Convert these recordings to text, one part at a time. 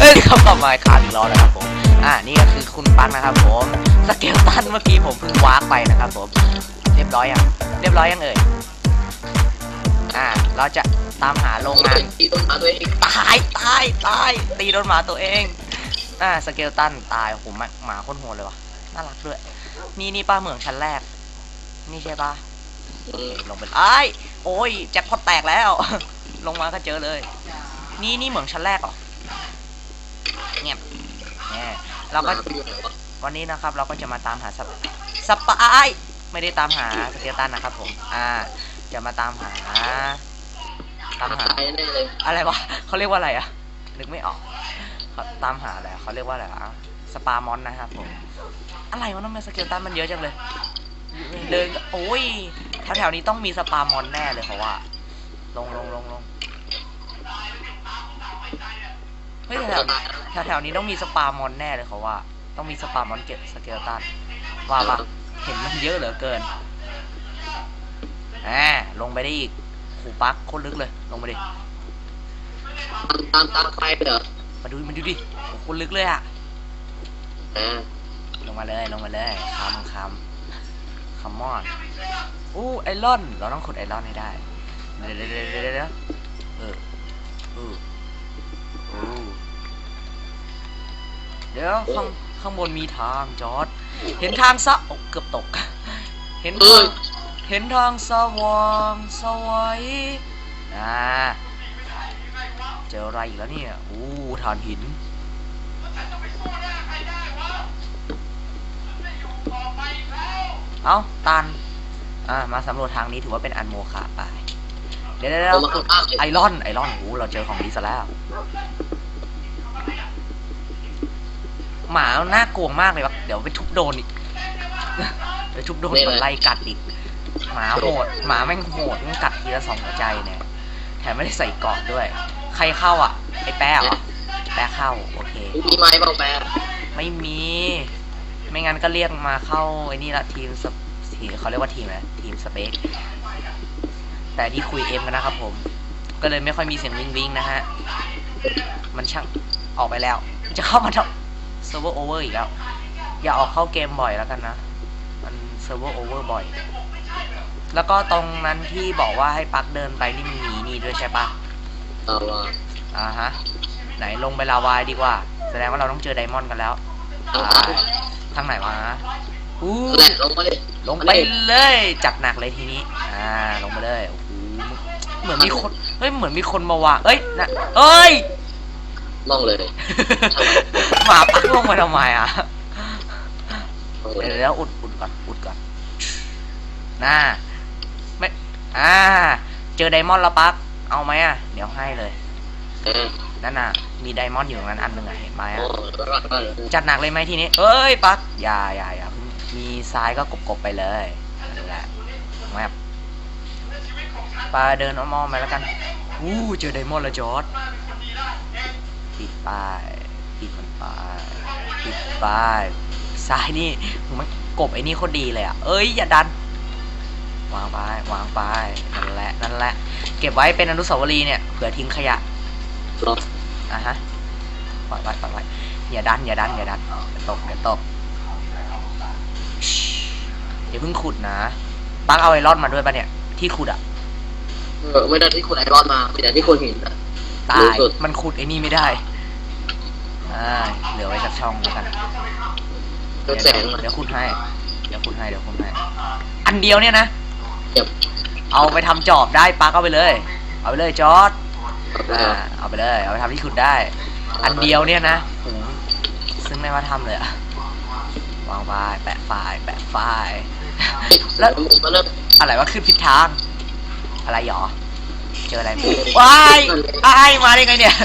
เอ้ยเขากลับมาค้างอีกรอบแล้วครับผมอ่านี่ก็คือคุณปังนะครับผมสเกลตันเมื่อกี้ผมเพิ่งวากไปนะครับผมเรียบร้อยยังเรียบร้อยยังเอ่ยอ่าเราจะตามหาโรงงานตีต้นม้ตัวเองตายตายตายตีโดนหมาตัวเองอ่าสเกลตันตายโอ้โหหมาหมาโคตรโหดเลยวะน่ารักด้วยนี่นี่ป้าเหมืองชั้นแรก นี่ใช่ปะลงไปไอ้ายโอ้ยแจ็คพอตแตกแล้ว ลงมาก็เจอเลย นี่นี่เหมืองชั้นแรกเหรอ งียบแง่เราก็หมไปอยู่ไหนวะวันนี้นะครับเราก็จะมาตามหาสปสปายไม่ได้ตามหาสเกลตันนะครับ ผม อ่า จะมาตามหา ตามหาตายแน่เลยอะไรวะเขาเรียกว่าอะไรอะนึกไม่ออกเขาตามหาอะไรอะเขาเรียกว่าอะไรวะสปามอนนะครับผม อะไรวะน้องแมสเกลตันมันเยอะจังเลย เดินก็โอ้ยแถวๆนี้ต้องมีสปามอนแน่เลยเพราะว่า ลงลงลงลง ฮ้ยแถวตายแถวแถวๆนี้ต้องมีสปามอนแน่เลยเขาว่า ต้องมีสปามอนเก็บสเกลตันว่าปะเห็นมันเยอะเหลือเกินแหมลงไปได้อีกหูปักโคตรลึกเลย ลงไปดิตามตามตามใครเหรอมาดูมาดูดิโอ้โหคนลึกเลยอะอ่าลงมาเลยลงมาเลยคำคำคำมอนอู้ไอรอน เราต้องขุดไอรอนให้ได้เดี๋ยวเดี๋ยวเดี๋ยวเดี๋ยวเดี๋ยวเออเออโอ้ เดี๋ยวข้างข้างบนมีทางจอดเห็นทางซะโอ้เกือบตก เห็นเอทาองเห็นทางสว่างสวัยอ่าเจออะไรอีกแล้วเนี่ยอู้ฐานหินเอาตันอ่ามาสำรวจทางนี้ถือว่าเป็นอันโมฆะไป เดี๋ยวเดี๋ยวเดี๋ยเอาวมาข้างๆเลยไอรอนไอรอนโอ้เราเจอของดีซะแล้ว หมาน่ากลัวมากเลยวะเดี๋ยวไปทุบโดนอีกไปทุบโดนมันไล่กัดอีกหมาโหดหมาแม่งโหดแม่งกัดทีละสองหัวใจเนี่ยแถมไม่ได้ใส่เกราะด้วย ใครเข้าอะไอแป๊ะเหรอแป๊ะเข้าโอเคมีไม้เปล่าแปรไม่มี ไม่งั้นก็เรียกมาเข้าไอ้นี่ละทีมสเทีมเขาเรียกว่าทีมอะไรทีมสเปก แต่ที่คุยเอ็มกันนะครับผม ก็เลยไม่ค่อยมีเสียงวิงวิงนะฮะ มันช่างออกไปแล้ว จะเข้ามาทำเซิร์ฟเวอร์โอเวอร์อีกแล้ว อย่าออกเข้าเกมบ่อยแล้วกันนะ มันเซิร์ฟเวอร์โอเวอร์บ่อย แล้วก็ตรงนั้นที่บอกว่าให้ปักเดินไปนี่มันมีนี่ด้วยใช่ปะเอาว่าอ่าฮะ ไหนลงไปลาวายดีกว่า แสดงว่าเราต้องเจอไดมอนด์กันแล้วเอาไปเอาทางไหนวะอู้แหละลงมาเลยลงไปเลย จัดหนักเลยทีนี้ อ่า ลงไปเลย โอ้โหเห มือนมีคนเฮ้ยเหมือนมีคนมาวางเอ้ยนะเอ้ยล่องเลยหมาปักลงไปทำไมอะล่องเลเดี๋ยยวเดี๋ยวอุดอุดก่อนอุดก่อนน่าไม่อ่า เจอไดมอนด์แล้วปักเอาไหมอะ เดี๋ยวให้เลยเออนั่นน่ะ มีไดมอนด์อยู่ตรงนั้นอันหนึ่งอะเห็นไหมโอ้อะรอดรอดจัดหนักเลยไหมทีนี้เอ้ยปักอย่าอย่าอย่ามีซ้ายก็กบๆไปเลยนั่นแหละแมป ปาเดินอ้อมๆไปแล้วกันอู้เจอไดมอนด์แล้วจอร์ดปิดป้ายปิดมันป้ายปิดป้ายซ้ายนี่มันกบไอ้นี่โคตรดีเลยอะ เอ้ยอย่าดัน วางไปวางไปนั่นแหละนั่นแหละ เก็บไว้เป็นอนุสาวรีย์เนี่ยเผื่อทิ้งขยะรอดอะฮะปล่อยไว้ปล่อยไว้อย่าดันอย่าดันอย่าดันตกเดี๋ยวตกอย่าเพิ่งขุดนะปังเอาไอรอนมาด้วยปะเนี่ยที่ขุดอะ เออไม่ได้ที่คุณไอรอนมามีแต่ที่คุณหินอะ ตารู้ยสุดมันขุดไอ้นี่ไม่ได้ อ่า เหลือไว้สักช่องแล้วกันก็เดี๋ยวแสงเดี๋ยวขุดให้ เดี๋ยวขุดให้ เดี๋ยวขุดให้ อันเดียวเนี่ยนะเก็บ เอาไปทำจอบได้ปักเอาไปเลย เอาไปเลยจอร์ดแล้อ่าวเอาไปเลย เอาไปทำที่ขุดได้ อันเดียวเนี่ยนะโอ้โหซึ่งไม่มาทำเลยอะวางไฟล์แปะไฟล์แปะไฟล์ แล้วมึงมาเริ่มอะไรวะขึ้นผิดทาง อะไรหรอ เจออะไรว้ายอ้ายมาได้ไงเนี่ย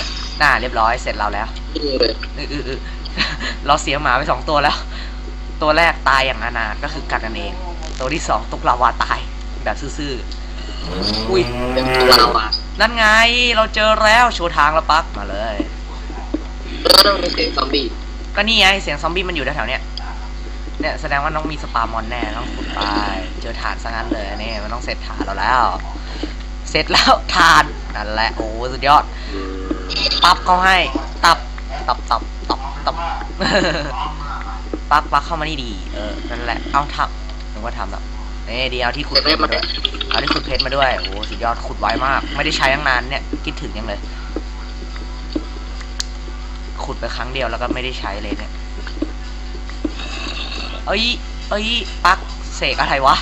น่าเรียบร้อยเสร็จเราแล้วยิงเลยเออเออเออเราเสียหมาไปสองตัวแล้ว ตัวแรกตายอย่างอนาถก็คือกัดกันเอง ตัวที่สองตกลาวาตายแบบซื่อๆอุ้ยเป็นลาวานั่นไงเราเจอแล้วโชว์ทางแล้วปักมาเลยแล้วต้องมีเสียงซอมบี้ก็นี่ไงเสียงซอมบี้มันอยู่แถวๆเนี้ยเนี่ยแสดงว่าน้องมีสปามอนแน่ต้องขุดไปเจอฐานซะงั้นเลยนี่มันต้องเสร็จฐานเราแล้ว เสร็จแล้วฐานนั่นแหละโอ้สุดยอดอืมตับเขาให้ ตับตับตับตับตับปักปักเข้ามานี่ดี เออนั่นแหละเอาทำนึกว่าทำแล้วนี่ดีเอาที่ขุดเห็นเพไหมชรมัมานด้วยเอาที่ขุดเพชรมาด้วยโอ้โหสุดยอดขุดไวมาก ไม่ได้ใช้ตั้งนานเนี่ยคิดถึงยังเลย ขุดไปครั้งเดียวแล้วก็ไม่ได้ใช้เลยเนี่ยเอ้ยเอ้ยปักเสกอะไรวะ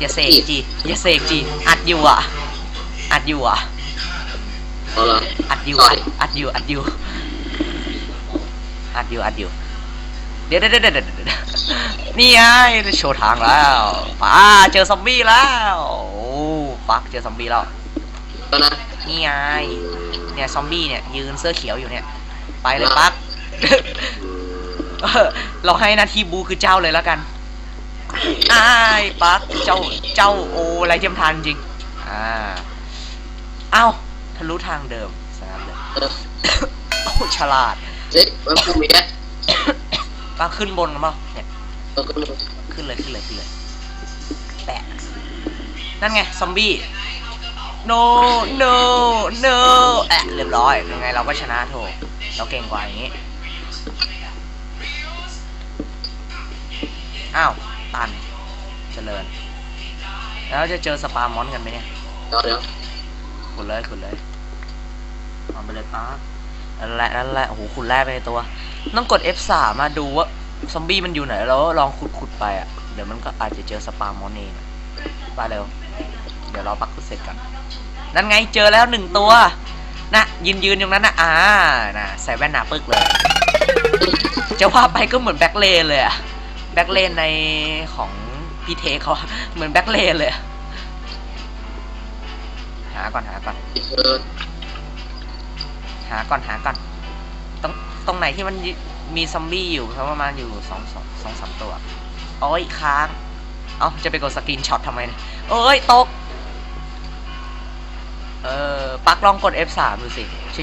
อย่าเสกจีอย่าเสกจีอัดอยู่อะ อัดอยู่อะเอาละอัดอยู่ Sorry อัดอยู่อัดอยู่อัดอยู่อัดอยู่เดี๋ยวเดี๋ยวเดี๋ยวเดี๋ยวเดี๋ยวนี่ไงโชว์ทางแล้วป้าเจอซอมบี้แล้วโอ้ปักเจอซอมบี้แล้วตอนนั้นนี่ไงเนี่ยซอมบี้เนี่ยยืนเสื้อเขียวอยู่เนี่ย ไปเลยปักเออเราให้หนาทีบูคือเจ้าเลยแล้วกันอ้ายปักเจ้าเจ้าโออะไรเทียมทานจริงอ่าเอ้าทะลุทางเดิมสนามเลยเออโอ้ฉลาดเฮ้ยมันพูดมีแค่ปักขึ้นบนกันเปล่าเนี่ยเออก็ไม่รู้ขึ้นเลยขึ้นเลยขึ้นเลยแปะนั่นไงซอมบี้ no no no แอะเรียบร้อยยังไงเราก็ชนะโถเราเก่งกว่าอย่างนี้อ้าวตันเจริญ แล้วจะเจอสปามอนกันไหมเนี่ย เดี๋ยวเดี๋ยว ขุดเลยขุดเลยเอาไปเลยป้านั่นแหละนั่นแหละโอ้โหขุดแร่ไปในตัว ต้องกด F3 มาดูว่าซอมบี้มันอยู่ไหนแล้วลองขุดขุดไปอะ เดี๋ยวมันก็อาจจะเจอสปามอนเองไปเร็ว เดี๋ยวเราปักขุดเสร็จกันนั่นไงเจอแล้วหนึ่งตัว นะยืนยืนตรงนั้นนะอ่านะใส่แว่นหนาปึกเลย จะว่าไปก็เหมือนแบ็คเลนเลยอะแบ็คเลนในของพีเทเขาอเหมือนแบ็คเลนเลยอะ หาก่อนหาก่อนเออหาก่อนหาก่อนตรงตรงไหนที่มันมีซอมบี้อยู่ประมาณอยู่สองสองสองสามตัวโอ้ยค้างเอ้าจะไปกดสกรีนช็อตทำไมเนี่ยเอ้ยตก เออปักลองกด F3 ดูสิ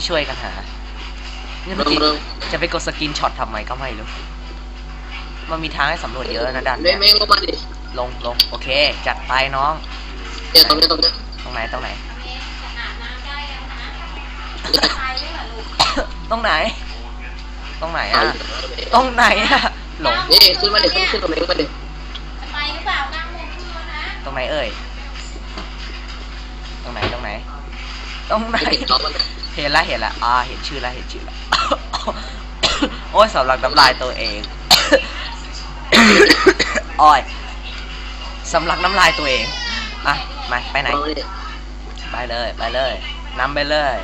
ช่วยๆกันหาเนี่ยเริ่เมื่อมกี้เริ่มจะไปกดสกรีนช็อตทำไมก็ไม่รู้ มันมีทางให้สำรวจเยอะนะดันไม่เนี่ยไม่ลงมาดิลงลงโอเค จัดไปน้อง เนี่ยตรงเนี้ยตรงเนี้ยตรงไหนตรงไหน ตรงไหน ตรงไหนอะ ตรงไหนอะ หลง นี่ขึ้นมาดิขึ้นขึ้นตรงนี้มาดิไปหรือเปล่านั่งลงขึ้นแล้วนะตรงไหนเอ่ย ตรงไหน ตรงไหน ตรงไหนไม่ติดเขามันยเห็นแล้วเห็นแล้วอ่า เห็นชื่อแล้วเห็นชื่อแล้วโอ้ยสำหรับน้ำลายตัวเองโอ้ยสำหรับน้ำลายตัวเองอะ มา ไปไหนเอามาดิไปเลย ไปเลยนำไปเลย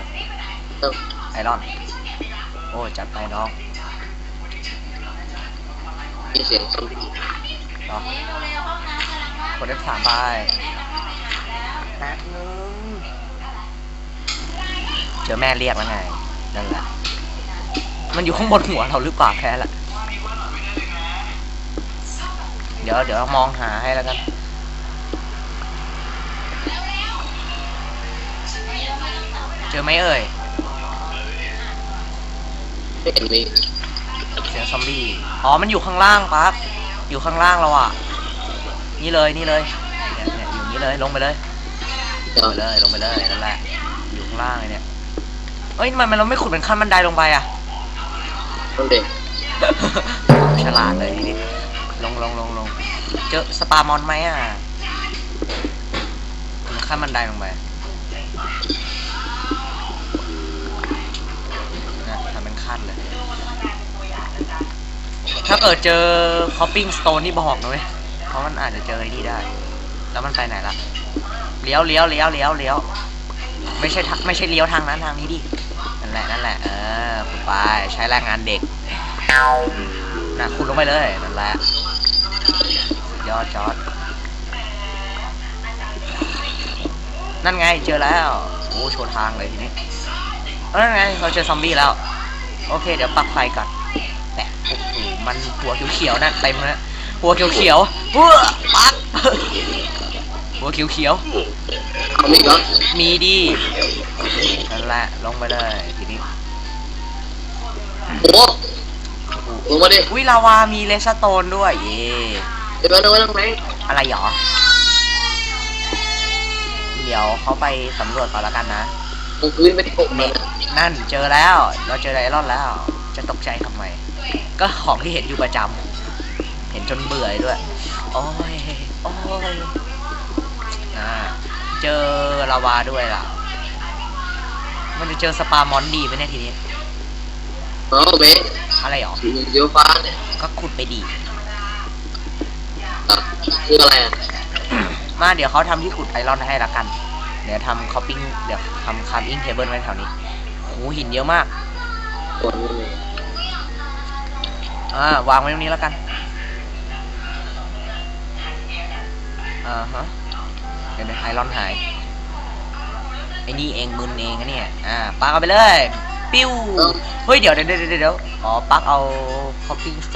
เออไอรอน โอ้ยจัดไปน้องมีเสียงซอมบี้เนาะเร็วเร็วห้องน้ำกำลังว่างกด F3 ไปแม่ต้องเข้าไปหาแล้วแป๊บนึงเจอแม่เรียกแล้วไง นั่นแหละ มันอยู่ข้างบนหัวเราหรือเปล่าแค่นั้นแหละเดี๋ยวเดี๋ยวมองหาให้แล้วกันเจอไหมเอ่ย ไม่เห็นมีเสียงซอมบี้ อ๋อ มันอยู่ข้างล่างปั๊บอยู่ข้างล่างเราอะ นี่เลย นี่เลยเนี่ยเนี่ยอยู่นี่เลย ลงไปเลยเดี๋ยวลงไปเลย ลงไปเลย นั่นแหละ อยู่ข้างล่างเลยเนี่ย เอ้ยทำไมมันเราไม่ขุดเป็นขั้นบันไดลงไปอะตรงเด็กฉลาดเลยทีนี้ลงลงลงลงเจอสปามอนไหมอะมันขั้นบันไดลงไปนะทำเป็น ขั้นเลย ถ้าเกิดเจอคอปปิ้งสโตนนี่บอกนะเว้ยเพราะมันอาจจะเจอไอ้นี่ได้ แล้วมันไปไหนล่ะ เลี้ยวเลี้ยวเลี้ยวเลี้ยวเลี้ยว ไม่ใช่ทางไม่ใช่เลี้ยวทางนั้นทางนี้ดิ นั่นแหละนั่นแหละ เออคุณไปใช้แรงงานเด็กนะคุณลงไปเลย นั่นแหละยอดจอดนั่นไงเจอแล้ว โอ้โชว์ทางเลยทีนี้ เออนั่นไงเราเจอซอมบี้แล้ว โอเค เดี๋ยวปลักไฟก่อนแต่โอ้โหมันหัวเขียวๆนั่นเต็มเลยหัวเขียวๆเฮ้อปักหัวเขียวเอามีอีกแล้วๆมีดีนั่นแหละลงไปเลยทีนี้โอ้ลงมาดิวิลาวามีเลสโตนด้วย เย่เดี๋ยวมาดูว่าตรงไหนอะไรหรอ เดี๋ยวเขาไปสำรวจก่อนแล้วกันนะตรง พื้นไม่ได้ปกมันอะนั่นเจอแล้ว เราเจอไดรอนแล้ว จะตกใจทำไม ก็ของที่เห็นอยู่ประจำเห็นจนเบื่อเลยด้วย โอ้ย โอ้ยอ่าเจอลาวาด้วยล่ะ มันจะเจอสปามอนดีไหมเนี่ยทีนี้ เออเบสอะไรหรอสีเดียวฟ้าเนี่ยก็ขุดไปดีอะคืออะไรอะ มาเดี๋ยวเขาทำที่ขุดไอรอนให้ละกัน เดี๋ยวทำคอปปิ้งเดี๋ยวทำคัมอิงเทเบิลไว้แถวนี้โหหินเยอะมากอ่าวางไว้ตรงนี้แล้วกันอ่าฮะเดี๋ยวไอรอนหายไอ้นี่เองมึนเองนะเนี่ยอ่าปักเอาไปเลย ปิ้วเฮ้ยเดี๋ยวเดี๋ยวเดี๋ยวเดี๋ยวอ๋อปักเอาคอปปิ้ง